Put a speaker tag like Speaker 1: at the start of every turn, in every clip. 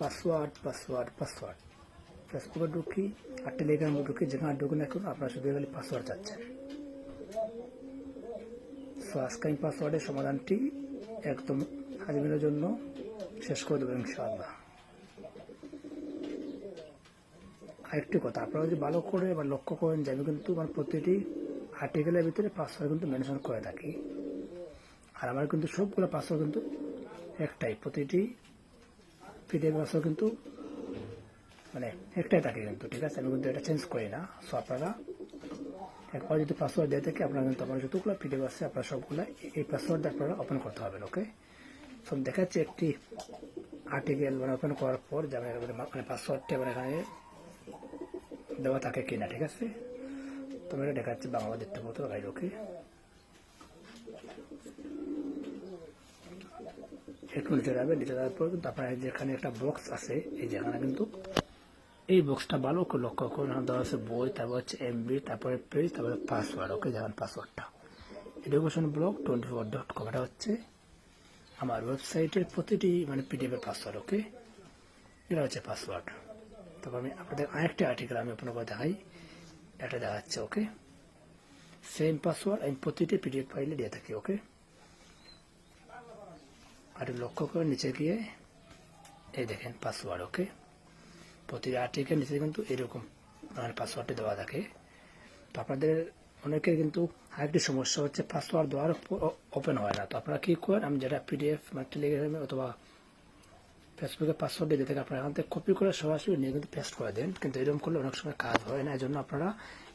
Speaker 1: Password password password. ফেসবুকে ঢুকি, আর টেলিগ্রামে ঢুকি, যেখানে ঢুকুন এখন আপনারা শুধু খালি পাসওয়ার্ড চাচ্ছেন সো পাসওয়ার্ডের সমাধানটি একদম হাজিমের জন্য শেষ করে দেবো, ইনশাআল্লাহ। আরেকটি কথা, আপনারা যদি ভালো করে বা লক্ষ্য করেন যে আমি কিন্তু আমার প্রতিটি আর্টিকেলের ভিতরে পাসওয়ার্ড কিন্তু মেনশন করে থাকি, আর আমার কিন্তু সবগুলো পাসওয়ার্ড কিন্তু একটাই, প্রতিটি পিডিএফ পাসওয়ার্ড কিন্তু মানে একটাই থাকে কিন্তু, ঠিক আছে? আমি কিন্তু এটা চেঞ্জ করি না। সো আপনারা একবার যদি পাসওয়ার্ড দিয়ে থাকে, আপনারা কিন্তু আমার যতগুলো পিডিএফ আছে আপনারা সবগুলো এই পাসওয়ার্ড দিয়ে আপনারা ওপেন করতে হবেন ওকে সব দেখাচ্ছি একটি আর্টিকেল মানে ওপেন করার পর যে মানে পাসওয়ার্ডটা মানে এখানে দেওয়া থাকে কিনা, ঠিক আছে? তো এটা দেখাচ্ছি বাংলা দেখতে মতো গাইড ওকে একটু নিচে যাবে নিচে যাওয়ার পর কিন্তু আপনার যেখানে একটা বক্স আছে, এই যেখানে কিন্তু এই বক্সটা ভালো করে লক্ষ্য করুন দেওয়া আছে বই, তারপর হচ্ছে এমবি তারপরে পেজ তারপরে পাসওয়ার্ড ওকে যেমন পাসওয়ার্ডটা education blog twenty four dot com এটা হচ্ছে আমার ওয়েবসাইটের প্রতিটি মানে পিডিএফের পাসওয়ার্ড ওকে? এটা হচ্ছে পাসওয়ার্ড তারপর আমি আপনাদের আরেকটা আর্টিকেল আমি আপনার করে দেখাই, এটা দেখাচ্ছে, ওকে? সেম পাসওয়ার্ড আমি প্রতিটি পিডিএফ ফাইলে দিয়ে থাকি, ওকে? আর লক্ষ্য করে নিচে গিয়ে, এই দেখেন পাসওয়ার্ড ওকে প্রতিটি আর্টিকেল নিচে কিন্তু এরকম আমার পাসওয়ার্ডটি দেওয়া থাকে। তো আপনাদের অনেকের কিন্তু আরেকটি সমস্যা হচ্ছে পাসওয়ার্ড দেওয়ার ওপেন হয় না। তো আপনারা কী করেন? আমি যেটা পিডিএফ মানে টেলিগ্রামে অথবা ফেসবুকে পাসওয়ার্ড দিয়ে থাকে আপনারা এখান থেকে কপি করে সরাসরি নিয়ে কিন্তু পেস্ট করে দেন। কিন্তু এরকম করলে অনেক সময় কাজ হয় না এই জন্য আপনারা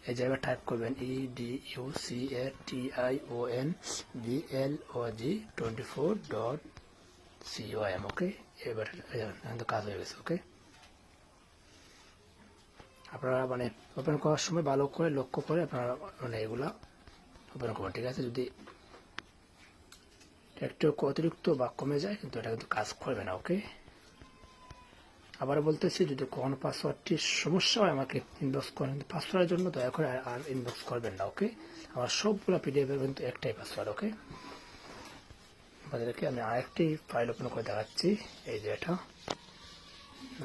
Speaker 1: এই জায়গায় টাইপ করবেন E D U C A T I O N B L O G twenty four dot C O M okay এবার কিন্তু কাজ হয়ে গেছে ওকে আপনারা মানে ওপেন করার সময় ভালো করে লক্ষ্য করে আপনারা মানে এগুলা ওপেন করবেন ঠিক আছে যদি একটু অতিরিক্ত বা কমে যায় কিন্তু এটা কিন্তু কাজ করবে না ওকে আবার বলতেছি যদি কখনো পাসওয়ার্ডটির সমস্যা হয় আমাকে ইনবক্স করেন পাসওয়ার্ডের জন্য দয়া করে আর ইনবক্স করবেন না ওকে আমার সবগুলো পিডিএফের কিন্তু একটাই পাসওয়ার্ড ওকে আপনাদেরকে আমি আরেকটি ফাইল ওপেন করে দেখাচ্ছি। এই যে এটা।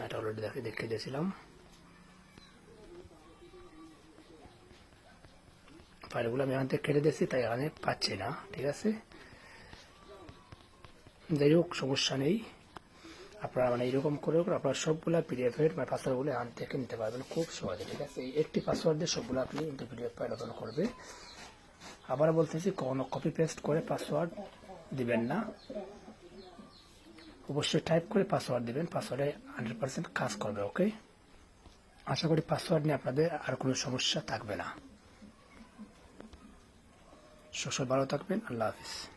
Speaker 1: এটা অলরেডি দেখে দেখিয়ে দিয়েছিলাম। ফাইলগুলো আমি এখান থেকে কেটে দিয়েছি, তাই এখানে পাচ্ছি না, ঠিক আছে? যাই হোক, সমস্যা নেই। আপনারা মানে এরকম করে আপনারা সবগুলো পিডিএফ এর মানে পাসওয়ার্ডগুলো এখান থেকে নিতে পারবেন খুব সহজে, ঠিক আছে? একটি পাসওয়ার্ড দিয়ে সবগুলো আপনি পিডিএফ ফাইল ওপেন করবে। আবার বলতেছি কোনো কপি পেস্ট করে পাসওয়ার্ড দিবেন না। অবশ্যই টাইপ করে পাসওয়ার্ড দিবেন পাসওয়ার্ডে হান্ড্রেড পার্সেন্ট কাজ করবে ওকে আশা করি পাসওয়ার্ড নিয়ে আপনাদের আর কোনো সমস্যা থাকবে না। সব ভালো থাকবেন, আল্লাহ হাফিজ।